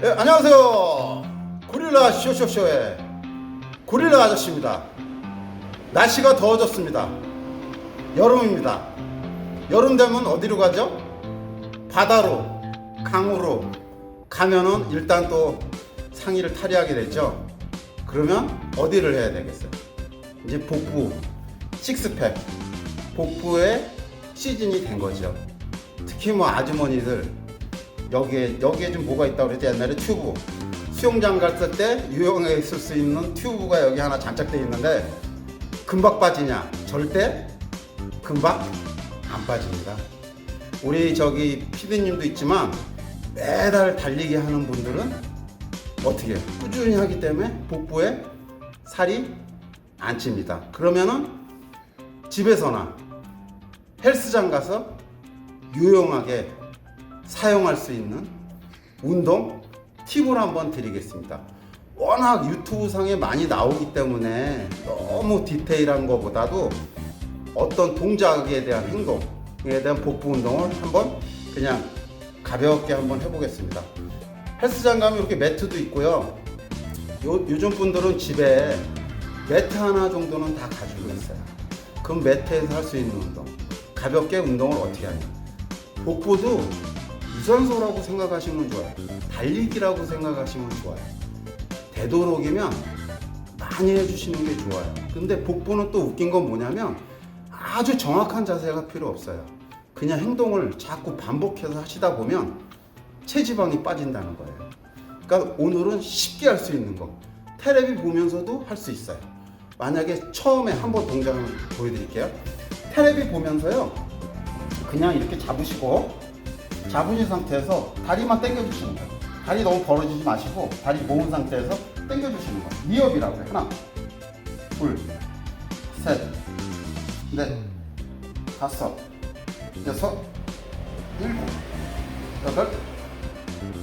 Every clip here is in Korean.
네, 안녕하세요. 고릴라 쇼쇼쇼의 고릴라 아저씨입니다. 날씨가 더워졌습니다. 여름입니다. 여름 되면 어디로 가죠? 바다로, 강으로 가면은 일단 또 상의를 탈의하게 되죠. 그러면 어디를 해야 되겠어요? 이제 복부, 식스팩, 복부의 시즌이 된 거죠. 특히 뭐 아주머니들 여기에 여기에 좀 뭐가 있다고 그랬지? 옛날에 튜브. 수영장 갔을 때 유용하게 쓸수 있는 튜브가 여기 하나 장착돼 있는데 금방 빠지냐? 절대 금방 안 빠집니다. 우리 저기 피디님도 있지만 매달 달리기 하는 분들은 어떻게? 꾸준히 하기 때문에 복부에 살이 안 찝니다. 그러면은 집에서나 헬스장 가서 유용하게 사용할 수 있는 운동 팁을 한번 드리겠습니다. 워낙 유튜브 상에 많이 나오기 때문에 너무 디테일한 것보다도 어떤 동작에 대한 행동에 대한 복부 운동을 한번 그냥 가볍게 한번 해보겠습니다. 헬스장 가면 이렇게 매트도 있고요. 요, 요즘 분들은 집에 매트 하나 정도는 다 가지고 있어요. 그 매트에서 할 수 있는 운동. 가볍게 운동을 어떻게 하냐. 복부도 유산소라고 생각하시면 좋아요. 달리기라고 생각하시면 좋아요. 되도록이면 많이 해주시는 게 좋아요. 근데 복부는 또 웃긴 건 뭐냐면 아주 정확한 자세가 필요 없어요. 그냥 행동을 자꾸 반복해서 하시다 보면 체지방이 빠진다는 거예요. 그러니까 오늘은 쉽게 할 수 있는 거. 테레비 보면서도 할 수 있어요. 만약에 처음에 한번 동작을 보여드릴게요. 테레비 보면서요. 그냥 이렇게 잡으시고 잡으신 상태에서 다리만 당겨주시는 거예요. 다리 너무 벌어지지 마시고 다리 모은 상태에서 당겨주시는 거예요. 리업이라고 해요. 하나, 둘, 셋, 넷, 다섯, 여섯, 일곱, 여덟,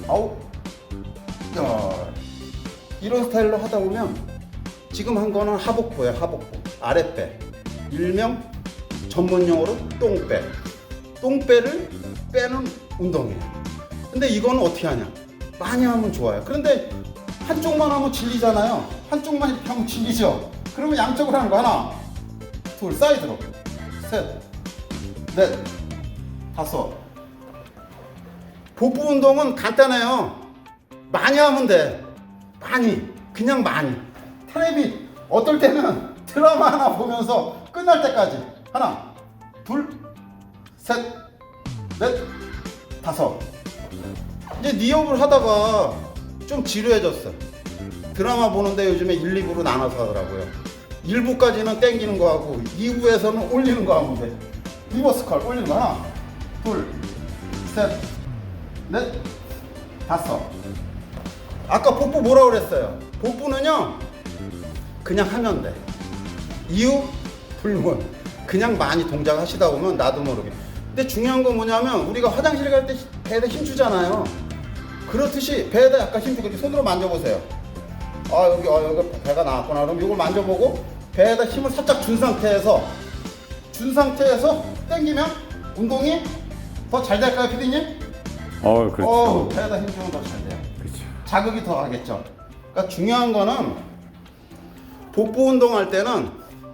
아홉, 열. 이런 스타일로 하다 보면 지금 한 거는 하복부예요. 하복부. 아랫배. 일명 전문용어로 똥배. 똥배를 빼는 운동이에요. 근데 이거는 어떻게 하냐? 많이 하면 좋아요. 그런데 한쪽만 하면 질리잖아요. 한쪽만 이렇게 하면 질리죠. 그러면 양쪽으로 하는 거 하나, 둘, 사이드로, 셋, 넷, 다섯. 복부 운동은 간단해요. 많이 하면 돼. 많이. 그냥 많이. 텔레비 어떨 때는 드라마 하나 보면서 끝날 때까지. 하나, 둘, 셋, 넷, 다섯. 이제 니업을 하다가 좀 지루해졌어. 드라마 보는데 요즘에 1, 2부로 나눠서 하더라고요. 1부까지는 땡기는 거 하고 2부에서는 올리는 거 하면 돼. 리버스 컬 올리는 거 하나, 둘, 셋, 넷, 다섯. 아까 복부 뭐라 그랬어요? 복부는요, 그냥 하면 돼. 이유 불문. 그냥 많이 동작 하시다 보면 나도 모르게. 근데 중요한 건 뭐냐면 우리가 화장실 갈 때 배에다 힘 주잖아요. 그렇듯이 배에다 약간 힘 주고 이렇게 손으로 만져보세요. 아 여기 아 여기 배가 나왔구나. 그럼 이걸 만져보고 배에다 힘을 살짝 준 상태에서 준 상태에서 당기면 운동이 더 잘 될까요, 피디님? 어, 그렇죠. 어, 배에다 힘 주면 더 잘 돼요. 그렇죠. 자극이 더 하겠죠. 그러니까 중요한 거는 복부 운동할 때는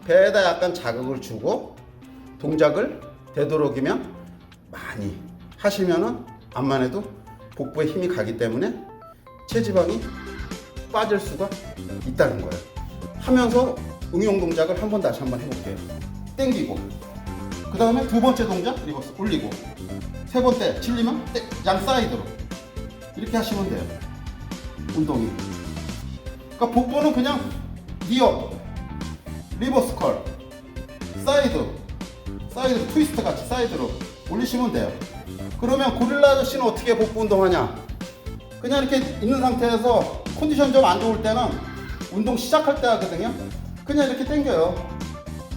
배에다 약간 자극을 주고 동작을 되도록이면 많이 하시면은 암만 해도 복부에 힘이 가기 때문에 체지방이 빠질 수가 있다는 거예요. 하면서 응용 동작을 한 번 다시 한 번 해볼게요. 땡기고 그 다음에 두 번째 동작 리버스 올리고 세 번째 칠리면 땡, 양 사이드로 이렇게 하시면 돼요. 운동이. 그러니까 복부는 그냥 니어, 리버스 컬, 사이드, 사이드 트위스트 같이 사이드로 올리시면 돼요. 그러면 고릴라 아저씨는 어떻게 복부 운동하냐? 그냥 이렇게 있는 상태에서 컨디션 좀 안 좋을 때는 운동 시작할 때 하거든요. 그냥 이렇게 당겨요.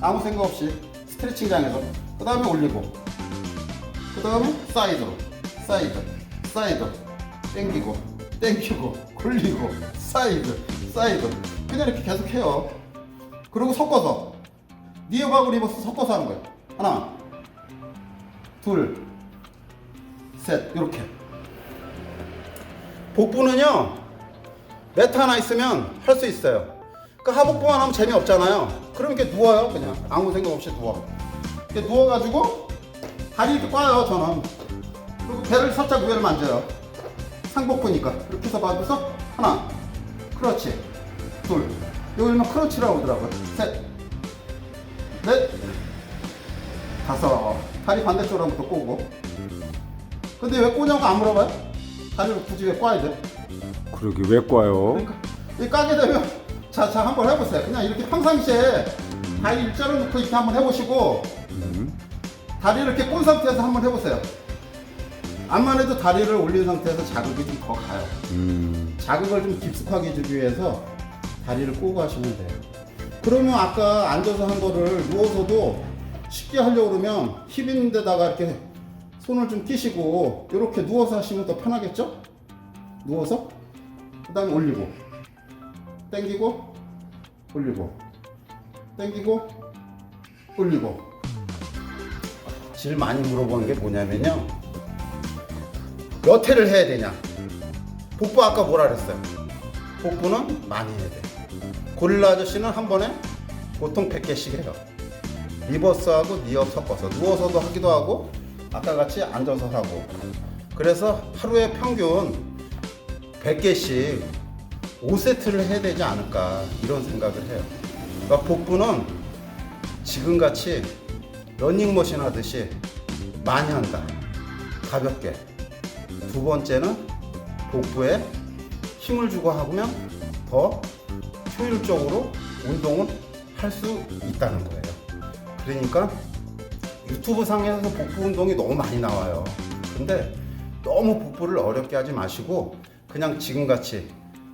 아무 생각 없이 스트레칭장에서. 그 다음에 올리고. 그 다음에 사이드로. 사이드. 사이드. 땡기고. 땡기고. 굴리고. 사이드. 사이드. 그냥 이렇게 계속 해요. 그리고 섞어서. 니어하고 리버스 섞어서 하는 거예요. 하나. 둘. 셋. 이렇게. 복부는요 매트 하나 있으면 할 수 있어요. 그 하복부만 하면 재미 없잖아요. 그럼 이렇게 누워요 그냥 아무 생각 없이 누워. 이렇게 누워가지고 다리 이렇게 꽈요 저는. 그리고 배를 살짝 위로 만져요. 상복부니까 이렇게 해서 봐줘서 하나, 그렇지, 둘. 여기는 크러치라고 하더라고요. 셋, 넷, 다섯. 다리 반대쪽으로 한번 더 꼬고. 근데 왜 꼬냐고 안 물어봐요? 다리를 굳이 왜 꽈야 돼? 그러게 왜 꽈요? 그러니까 이 까게 되면 자, 자 한번 해보세요. 그냥 이렇게 평상시에 다리 일자로 놓고 이렇게 한번 해보시고 다리를 이렇게 꼰 상태에서 한번 해보세요. 암만 해도 다리를 올린 상태에서 자극이 좀 더 가요. 음, 자극을 좀 깊숙하게 주기 위해서 다리를 꼬고 하시면 돼요. 그러면 아까 앉아서 한 거를 누워서도 쉽게 하려고 그러면 힙 있는 데다가 이렇게 손을 좀 끼시고 이렇게 누워서 하시면 더 편하겠죠? 누워서 그 다음에 올리고 당기고 올리고 당기고 올리고 제일 많이 물어보는 게 뭐냐면요 몇 회를 해야 되냐 복부 아까 뭐라 그랬어요? 복부는 많이 해야 돼. 고릴라 아저씨는 한 번에 보통 100개씩 해요. 리버스하고 니업 섞어서 누워서도 하기도 하고 아까 같이 앉아서 하고 그래서 하루에 평균 100개씩 5세트를 해야 되지 않을까 이런 생각을 해요. 그러니까 복부는 지금같이 러닝머신 하듯이 많이 한다. 가볍게. 두 번째는 복부에 힘을 주고 하면 더 효율적으로 운동을 할 수 있다는 거예요. 그러니까 유튜브 상에서 복부 운동이 너무 많이 나와요. 근데 너무 복부를 어렵게 하지 마시고 그냥 지금같이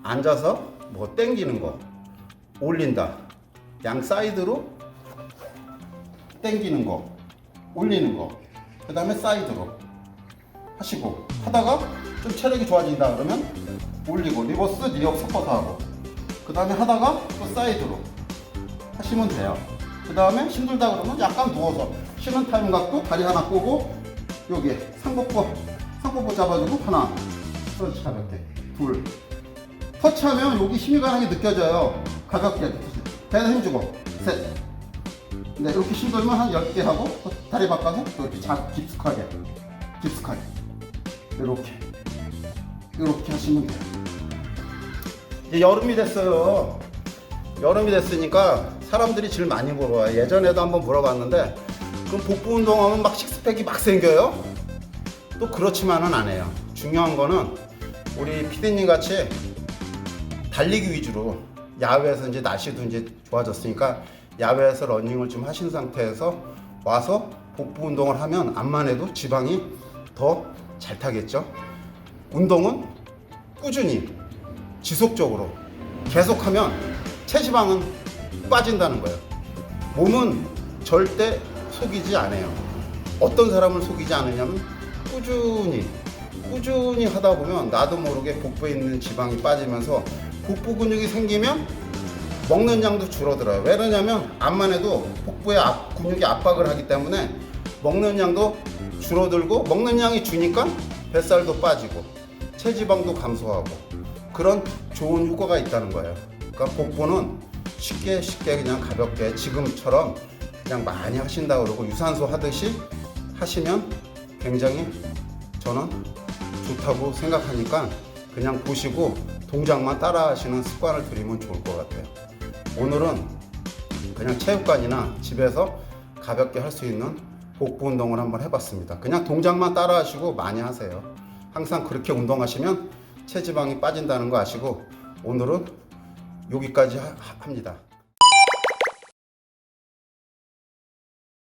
앉아서 뭐 땡기는 거 올린다. 양 사이드로 땡기는 거 올리는 거. 그 다음에 사이드로 하시고 하다가 좀 체력이 좋아진다 그러면 올리고 리버스 니업 섞어서 하고 그 다음에 하다가 또 사이드로 하시면 돼요 그 다음에 힘들다 그러면 약간 누워서 쉬는 타임 갖고 다리 하나 꼬고 여기 상복부 상복부 잡아주고 하나 그렇지 가볍게 둘. 터치하면 여기 힘이 가는 게 느껴져요. 가볍게 배에 힘주고. 셋. 네, 이렇게 힘들면 한 10개 하고 또 다리 바꿔서 또 이렇게 작 깊숙하게. 깊숙하게. 이렇게. 이렇게 하시면 돼요. 이제 여름이 됐어요. 여름이 됐으니까 사람들이 제일 많이 물어봐요. 예전에도 한번 물어봤는데 그럼 복부 운동하면 막 식스팩이 막 생겨요? 또 그렇지만은 않아요. 중요한 거는 우리 피디님 같이 달리기 위주로 야외에서 이제 날씨도 이제 좋아졌으니까 야외에서 러닝을 좀 하신 상태에서 와서 복부 운동을 하면 암만 해도 지방이 더 잘 타겠죠. 운동은 꾸준히 지속적으로 계속하면 체지방은 빠진다는 거예요. 몸은 절대 속이지 않아요. 어떤 사람을 속이지 않느냐면 꾸준히 꾸준히 하다 보면 나도 모르게 복부에 있는 지방이 빠지면서 복부 근육이 생기면 먹는 양도 줄어들어요. 왜 그러냐면 암만 해도 복부에 압- 근육이 압박을 하기 때문에 먹는 양도 줄어들고 먹는 양이 주니까 뱃살도 빠지고 체지방도 감소하고 그런 좋은 효과가 있다는 거예요. 그러니까 복부는 쉽게 쉽게 그냥 가볍게 지금처럼 그냥 많이 하신다 그러고 유산소 하듯이 하시면 굉장히 저는 좋다고 생각하니까 그냥 보시고 동작만 따라 하시는 습관을 들이면 좋을 것 같아요. 오늘은 그냥 체육관이나 집에서 가볍게 할 수 있는 복부 운동을 한번 해봤습니다. 그냥 동작만 따라 하시고 많이 하세요. 항상 그렇게 운동하시면 체지방이 빠진다는 거 아시고 오늘은 여기까지 하- 합니다.